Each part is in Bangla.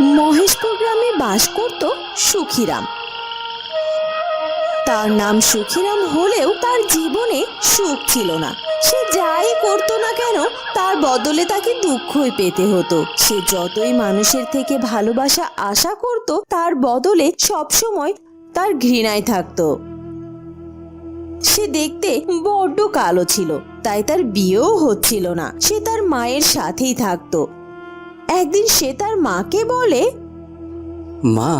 মহেশপুর গ্রামে বাস করত সুখিরাম। তার নাম সুখিরাম হলেও তার জীবনে সুখ ছিল না। সে যাই করতো না কেন, তার বদলে তাকে দুঃখই পেতে হতো। সে যতই মানুষের থেকে ভালোবাসা আশা করত, তার বদলে সবসময় তার ঘৃণায় থাকতো। সে দেখতে বড্ড কালো ছিল, তাই তার বিয়েও হচ্ছিল না। সে তার মায়ের সাথেই থাকতো। একদিন সে তার মাকে বলে, মা,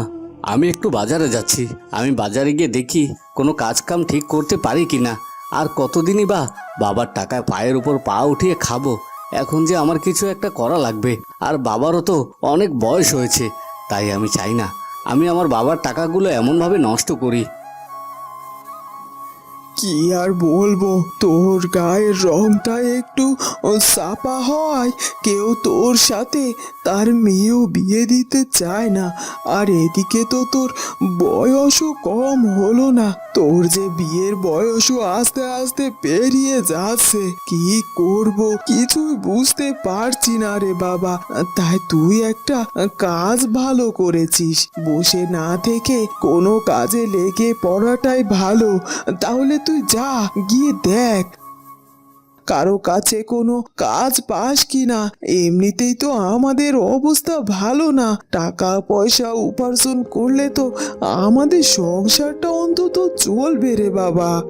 আমি একটু বাজারে যাচ্ছি। আমি বাজারে গিয়ে দেখি কোনো কাজ কাম ঠিক করতে পারি কি না আর কতদিনই বা বাবার টাকায় পায়ের উপর পা উঠিয়ে খাব। এখন যে আমার কিছু একটা করা লাগবে। আর বাবারও তো অনেক বয়স হয়েছে, তাই আমি চাই না। আমি আমার বাবার টাকাগুলো এমনভাবে নষ্ট করি। কি আর বলব? তোর গায়ের রংটা একটু সাপা হয়। কেউ তোর সাথে তার মেয়েও বিয়ে দিতে চায় না। আর এদিকে তো তোর বয়সও কম হলো না। তোর যে বিয়ের বয়সও আস্তে আস্তে পেরিয়ে যাচ্ছে। কি করব কিছুই বুঝতে পারছি না রে বাবা। তাই তুই একটা কাজ ভালো করেছিস। বসে না থেকে কোনো কাজে লেগে পড়াটাই ভালো। তাহলে তুই যা, গিয়ে দেখ। কারও কাছে কোনো কাজ পাস কি না এমনিতেই তো আমাদের অবস্থা ভালো না। টাকা পয়সা উপার্জন করলে তো আমাদের সংসারটা অন্তত চলবে রে বাবা।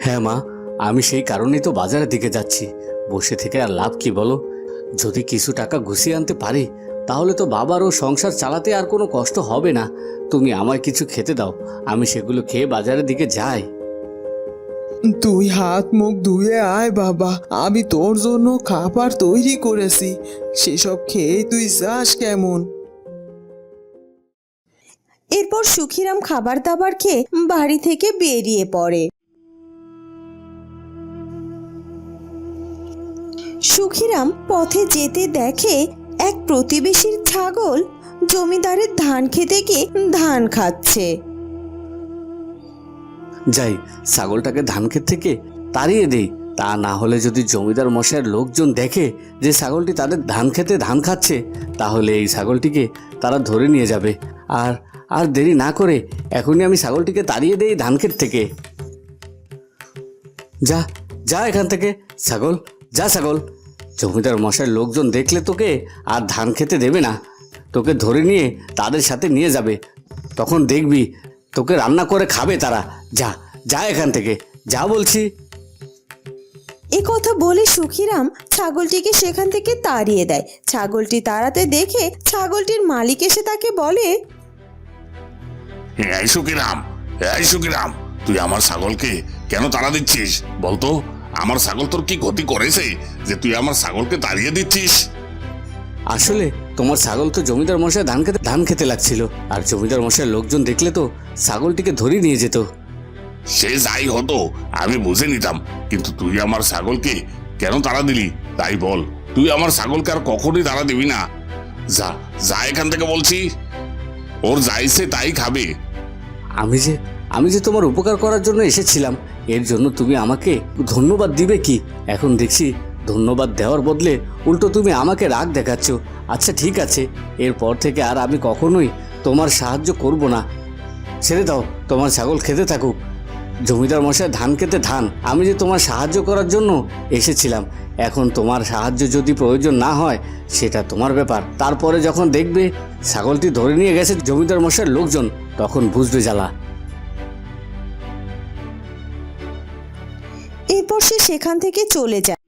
হ্যাঁ মা, আমি সেই কারণেই তো বাজারের দিকে যাচ্ছি। বসে থেকে আর লাভ কি বলো? যদি কিছু টাকা গুছিয়ে আনতে পারি তাহলে তো বাবারও সংসার চালাতে আর কোনো কষ্ট হবে না। তুমি আমায় কিছু খেতে দাও আমি সেগুলো খেয়ে বাজারের দিকে যাই। তুই হাত মুখ ধুয়ে আয় বাবা আমি তোর জন্য খাবার তৈরি করেছি। সেসব খেয়ে তুই যাস কেমন? এরপর সুখিরাম খাবার দাবার খেয়ে বাড়ি থেকে বেরিয়ে পড়ে। সুখিরাম পথে যেতে দেখে এক প্রতিবেশীর ছাগল জমিদারের ধান খেতে গিয়ে ধান খাচ্ছে। যাই, ছাগলটাকে ধান ক্ষেত থেকে তাড়িয়ে দেই। তা না হলে যদি জমিদার মশাইয়ের লোকজন দেখে যে ছাগলটি তাদের ধান খেতে ধান খাচ্ছে, তাহলে এই ছাগলটিকে তারা ধরে নিয়ে যাবে। আর আর দেরি না করে এখনই আমি ছাগলটিকে তাড়িয়ে দেই ধান ক্ষেত থেকে। যা যা এখান থেকে। ছাগল, যা ছাগল। জমিদার মশাইয়ের লোকজন দেখলে তোকে আর ধান খেতে দেবে না। তোকে ধরে নিয়ে তাদের সাথে নিয়ে যাবে। তখন দেখবি তোকে রান্না করে খাবে তারা। যা যা এখান থেকে। যা বলছি। এ কথা বলে সুখিরাম ছাগলটিকে সেখান থেকে তাড়িয়ে দেয়। ছাগলটি তাড়াতে দেখে ছাগলটির মালিক এসে তাকে বলে এই সুকিরাম এই সুকিরাম তুই আমার ছাগলকে কেন তাড়া দিচ্ছিস? বলতো? আমার ছাগল তোর কি ক্ষতি করেছে যে তুই আমার ছাগলকে তাড়িয়ে দিচ্ছিস? আসলে তোমার ছাগল তো জমিদার মশাই ধান খেতে ধান খেতে লাগছিল। আর জমিদার মশাইয়ের লোকজন দেখলে তো ছাগলটিকে ধরে নিয়ে যেত। সে যাই হতো আমি বুঝে নিতাম। কিন্তু তুই আমার ছাগলকে কেন তাড়া দিলি? তাই বল তুই আমার ছাগলকে আর কখনই তাড়া দিবি না। যা যা এখান থেকে বলছি। ওর যাইছে তাই খাবে। আমি যে আমি যে তোমার উপকার করার জন্য এসেছিলাম, এর জন্য তুমি আমাকে ধন্যবাদ দিবে কি? এখন দেখছি ধন্যবাদ দেওয়ার বদলে উল্টো তুমি আমাকে রাগ দেখাচ্ছ। আচ্ছা ঠিক আছে, এরপর থেকে আর আমি কখনোই তোমার সাহায্য করব না। ছেড়ে দাও, তোমার ছাগল খেতে থাকুক। জমিদার মশাই, ধান খেতে ধান। আমি যে তোমার সাহায্য করার জন্য এসেছিলাম, এখন তোমার সাহায্য যদি প্রয়োজন না হয়, সেটা তোমার ব্যাপার। তারপরে যখন দেখবে ছাগলটি ধরে নিয়ে গেছে জমিদার মশাইয়ের লোকজন, তখন বুঝবে জ্বালা। এরপর সে সেখান থেকে চলে যায়।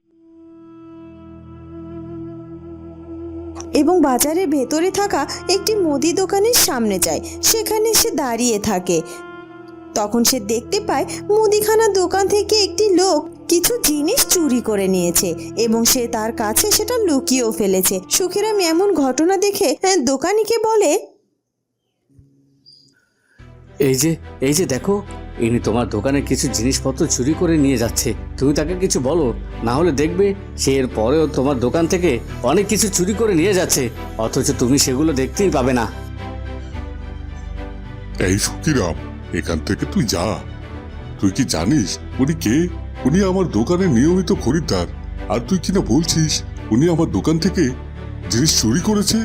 এবং বাজারের ভেতরে থাকা একটি মুদি দোকানের সামনে যায়। সেখানে সে দাঁড়িয়ে থাকে। তখন সে দেখতে পায় মুদিখানা দোকান থেকে একটি লোক কিছু জিনিস চুরি করে নিয়েছে এবং সে তার কাছে সেটা লুকিয়েও ফেলেছে। সুখিরাম এমন ঘটনা দেখে দোকানিকে বলে, এই যে এই যে দেখো ইনি তোমার দোকানে কিছু জিনিসপত্র চুরি করে নিয়ে যাচ্ছে। তুমি তাকে কিছু বলো, না হলে দেখবে সে এর পরেও তোমার দোকান থেকে অনেক কিছু চুরি করে নিয়ে যাচ্ছে, অথচ তুমি সেগুলো দেখতেই পাবে না। এই সুকিরাম এখান থেকে তুই যা। তুই কি জানিস, উনি কে? উনি আমার দোকানের নিয়মিত খরিদ্দার। আর তুই কিনা বলছিস, উনি আমার দোকান থেকে জিনিস চুরি করেছে?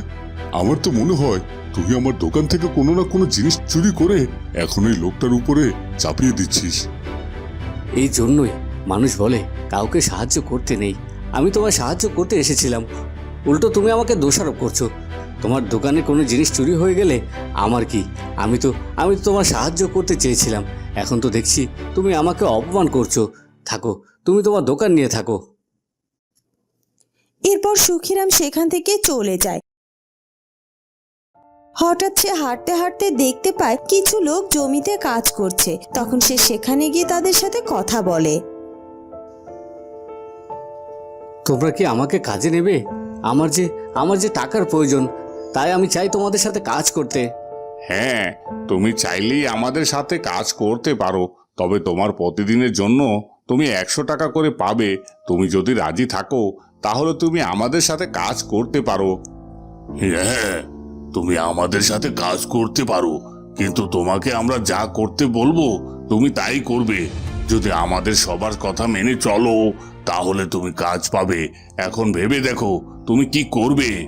আমার তো মনে হয় তুই আমার দোকান থেকে কোনো না কোনো জিনিস চুরি করে এখন এই লোকটার উপরে চাপিয়ে দিচ্ছিস। এই জন্যই মানুষ বলে কাউকে সাহায্য করতে নেই। আমি তোমার সাহায্য করতে এসেছিলাম। উল্টো তুমি আমাকে দোষারোপ করছ। তোমার দোকানে কোনো জিনিস চুরি হয়ে গেলে আমার কি? আমি তো আমি তো তোমার সাহায্য করতে চেয়েছিলাম। এখন তো দেখছি তুমি আমাকে অপমান করছ। থাকো তুমি তোমার দোকান নিয়ে থাকো। এরপর সুখিরাম সেখান থেকে চলে যায়। হঠাৎ সে হাঁটতে হাঁটতে দেখতে পায় কিছু লোক জমিতে কাজ করছে। তখন সে সেখানে গিয়ে তাদের সাথে কথা বলে। তোমরা কি আমাকে কাজে নেবে? আমার যে আমার যে টাকার প্রয়োজন তাই আমি চাই তোমাদের সাথে কাজ করতে। হ্যাঁ তুমি চাইলেই আমাদের সাথে কাজ করতে পারো তবে তোমার প্রতিদিনের জন্য তুমি একশো টাকা করে পাবে। তুমি যদি রাজি থাকো তাহলে তুমি আমাদের সাথে কাজ করতে পারো। হ্যাঁ তুমি আমাদের সাথে কাজ করতে পারো কিন্তু তোমাকে আমরা যা করতে বলব তুমি তাই করবে। যদি আমাদের সবার কথা মেনে চলো তাহলে তুমি কাজ পাবে। এখন ভেবে দেখো তুমি কি করবে?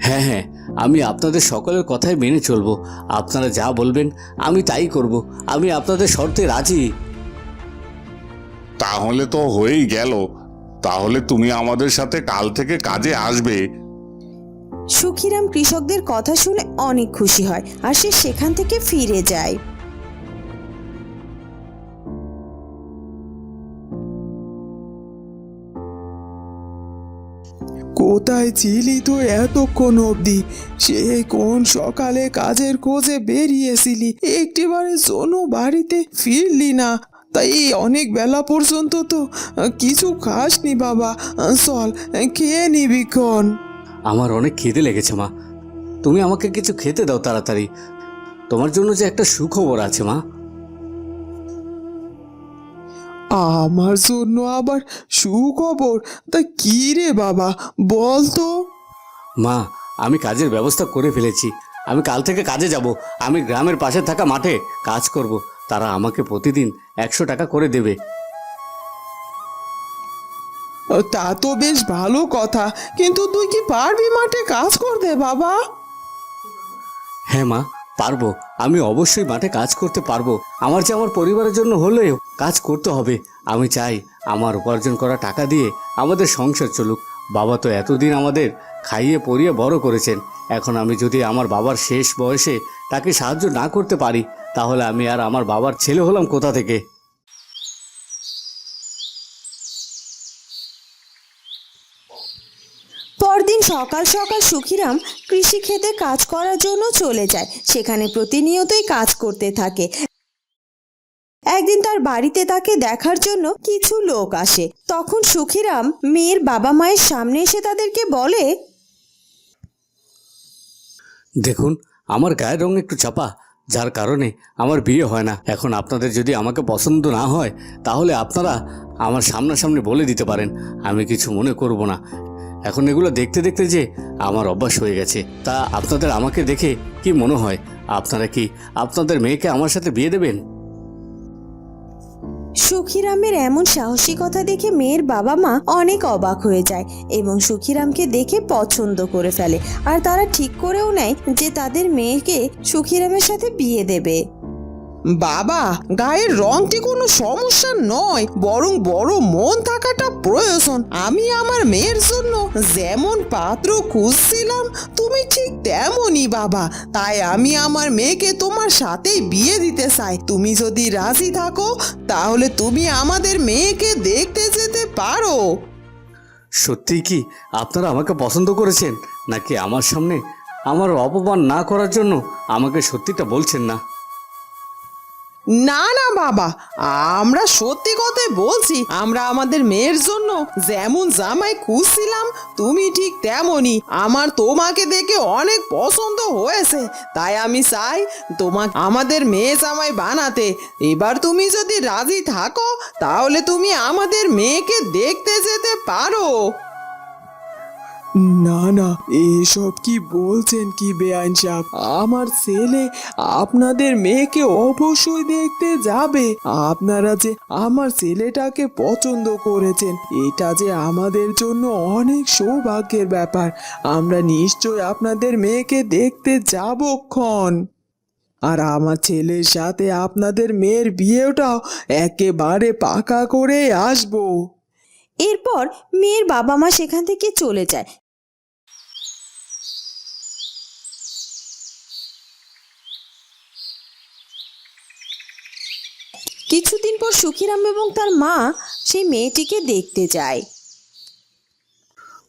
হ্যাঁ হ্যাঁ আমি আপনাদের সকলের কথাই মেনে চলবো। আপনারা যা বলবেন আমি তাই করব। আমি আপনাদের শর্তে রাজি। তাহলে তো হয়েই গেল। তাহলে তুমি আমাদের সাথে কাল থেকে কাজে আসবে। সুখিরাম কৃষকদের কথা শুনে অনেক খুশি হয় আর সে সেখান থেকে ফিরে যায়। কোথায় ছিলি তো এতক্ষণ অবধি? সে কোন সকালে কাজের খোঁজে বেরিয়েছিলি? একটিবারের জন্য বাড়িতে ফিরলি না। তাই অনেক বেলা পর্যন্ত তো কিছু খাসনি বাবা। চল, খেয়ে নিবিক্ষণ আমার অনেক খিদে লেগেছে মা। তুমি আমাকে কিছু খেতে দাও তাড়াতাড়ি। তোমার জন্য যে একটা সুখবর আছে মা। আমার জন্য আবার সুখবর? তা কি রে বাবা বল তো। মা আমি কাজের ব্যবস্থা করে ফেলেছি। আমি কাল থেকে কাজে যাব। আমি গ্রামের পাশে থাকা মাঠে কাজ করব। তারা আমাকে প্রতিদিন একশো টাকা করে দেবে। তা তো বেশ ভালো কথা, কিন্তু তুই কি পারবি মাঠে কাজ করতে, বাবা? হ্যাঁ মা, পারব। আমি অবশ্যই মাঠে কাজ করতে পারব। আমার যে আমার পরিবারের জন্য হলেও কাজ করতে হবে। আমি চাই আমার উপার্জন করা টাকা দিয়ে আমাদের সংসার চলুক। বাবা তো এতদিন আমাদের খাইয়ে পরিয়ে বড় করেছেন। এখন আমি যদি আমার বাবার শেষ বয়সে তাকে সাহায্য না করতে পারি, তাহলে আমি আর আমার বাবার ছেলে হলাম কোথা থেকে? সকাল সকাল সুখিরাম কৃষিক্ষেতে কাজ করার জন্য চলে যায়। সেখানে প্রতিনিয়তই কাজ করতে থাকে। একদিন তার বাড়িতে তাকে দেখার জন্য কিছু লোক আসে। তখন সুখিরাম মেয়ের বাবা মায়ের সামনে এসে তাদেরকে বলে, দেখুন, আমার গায়ের রং একটু চাপা। যার কারণে আমার বিয়ে হয় না। এখন আপনাদের যদি আমাকে পছন্দ না হয়, তাহলে আপনারা আমার সামনাসামনি বলে দিতে পারেন। আমি কিছু মনে করব না। এখন এগুলো দেখতে দেখতে যে আমার অভ্যাস হয়ে গেছে। তা আপনাদের আমাকে দেখে কি মনে হয়? আপনারা কি আপনাদের মেয়েকে আমার সাথে বিয়ে দেবেন? সুখিরামের এমন সাহসিকতা দেখে মেয়ের বাবা মা অনেক অবাক হয়ে যায় এবং সুখিরামকে দেখে পছন্দ করে ফেলে। আর তারা ঠিক করেও নেয় যে তাদের মেয়েকে সুখিরামের সাথে বিয়ে দেবে। বাবা, গায়ের রংটি কোনো সমস্যা নয়, বরং বড় মন থাকাটা প্রয়োজন। আমি আমার মেয়ের জন্য যেমন পাত্র খুঁজছিলাম, তুমি ঠিক তেমনই বাবা। তাই আমি আমার মেয়েকে তোমার সাথেই বিয়ে দিতে চাই। তুমি যদি রাজি থাকো, তাহলে তুমি আমাদের মেয়েকে দেখতে যেতে পারো। সত্যি কি আপনারা আমাকে পছন্দ করেছেন? নাকি আমার সামনে আমার অপমান না করার জন্য আমাকে সত্যিটা বলছেন না? না না, বাবা। আমরা সত্যি কথাই বলছি, আমরা আমাদের মেয়ের জন্য যেমন জামাই খুঁজছিলাম, তুমি ঠিক তেমনই। আমার তোমাকে দেখে অনেক পছন্দ হয়েছে, তাই আমি চাই তোমাকে আমাদের মেয়ে জামাই বানাতে। এবার তুমি যদি রাজি থাকো, তাহলে তুমি আমাদের মেয়েকে দেখতে যেতে পারো। না না, এসব কি বলছেন কি বেআইন সাহেব আমার ছেলে আপনাদের মেয়েকে অবশ্যই দেখতে যাবে। আপনারা যে আমার ছেলেটাকে পছন্দ করেছেন, এটা যে আমাদের জন্য অনেক সৌভাগ্যের ব্যাপার। আমরা নিশ্চয় আপনাদের মেয়েকে দেখতে যাব ক্ষণ। আর আমার ছেলের সাথে আপনাদের মেয়ের বিয়েটাও একেবারে পাকা করে আসব। এরপর মেয়ের বাবা মা সেখান থেকে চলে যায়। কিছুদিন পর সুখিরাম এবং তার মা সেই মেয়েটিকে দেখতে যায়।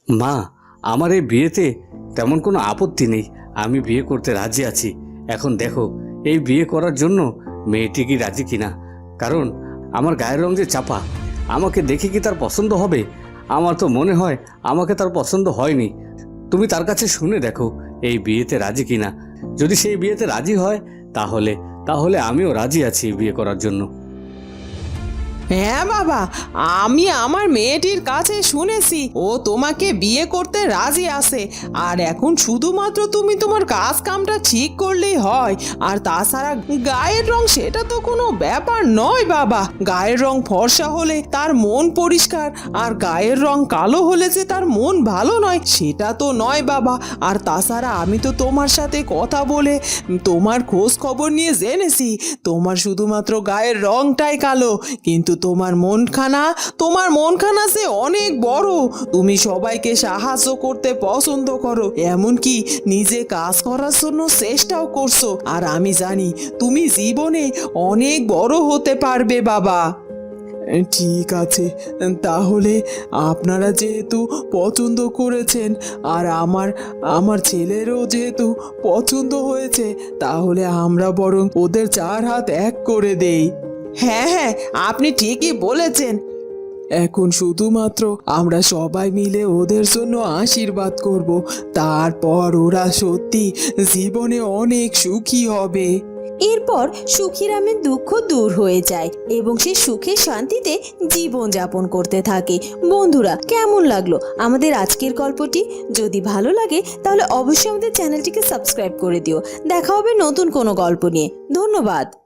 মা, আমার এই বিয়েতে তেমন কোনো আপত্তি নেই। আমি বিয়ে করতে রাজি আছি। এখন দেখো, এই বিয়ে করার জন্য মেয়েটি কি রাজি কিনা? কারণ আমার গায়ের রং যে চাপা, আমাকে দেখে কি তার পছন্দ হবে? আমার তো মনে হয় আমাকে তার পছন্দ হয়নি। তুমি তার কাছে শুনে দেখো, এই বিয়েতে রাজি কিনা? যদি সেই বিয়েতে রাজি হয়, তাহলে তাহলে আমিও রাজি আছি বিয়ে করার জন্য। হ্যাঁ বাবা, আমি আমার মেয়েটির কাছে শুনেছি, ও তোমাকে বিয়ে করতে রাজি আছে। আর এখন শুধুমাত্র তুমি তোমার কাজ কামটা ঠিক করলেই হয়, আর তাছাড়া গায়ের রং সেটা তো কোনো ব্যাপার নয় বাবা। গায়ের রং ফর্সা হলে তার মন পরিষ্কার, আর গায়ের রং কালো হলে যে তার মন ভালো নয়, সেটা তো নয় বাবা। আর তাছাড়া আমি তো তোমার সাথে কথা বলে তোমার খোঁজ খবর নিয়ে জেনেছি, তোমার শুধুমাত্র গায়ের রংটাই কালো, কিন্তু তোমার মনখানা তোমার মনখানা সে অনেক বড়। তুমি সবাইকে সাহায্য করতে পছন্দ করো, এমনকি নিজে কাজ করার জন্য চেষ্টাও করছ। আর আমি জানি, তুমি জীবনে অনেক বড় হতে পারবে, বাবা। ঠিক আছে, তাহলে আপনারা যেহেতু পছন্দ করেছেন, আর আমার আমার ছেলেরও যেহেতু পছন্দ হয়েছে, তাহলে আমরা বরং ওদের চার হাত এক করে দেই। হ্যাঁ হ্যাঁ আপনি ঠিকই বলেছেন। এখন শুধুমাত্র আমরা সবাই মিলে ওদের জন্য আশীর্বাদ করব। তারপর ওরা সত্যি জীবনে অনেক সুখী হবে। এরপর সুখিরামের দুঃখ দূর হয়ে যায় এবং সে সুখে শান্তিতে জীবন যাপন করতে থাকে। বন্ধুরা, কেমন লাগল আমাদের আজকের গল্পটি? যদি ভালো লাগে, তাহলে অবশ্যই আমাদের চ্যানেলটিকে সাবস্ক্রাইব করে দিও। দেখা হবে নতুন কোনো গল্প নিয়ে। ধন্যবাদ।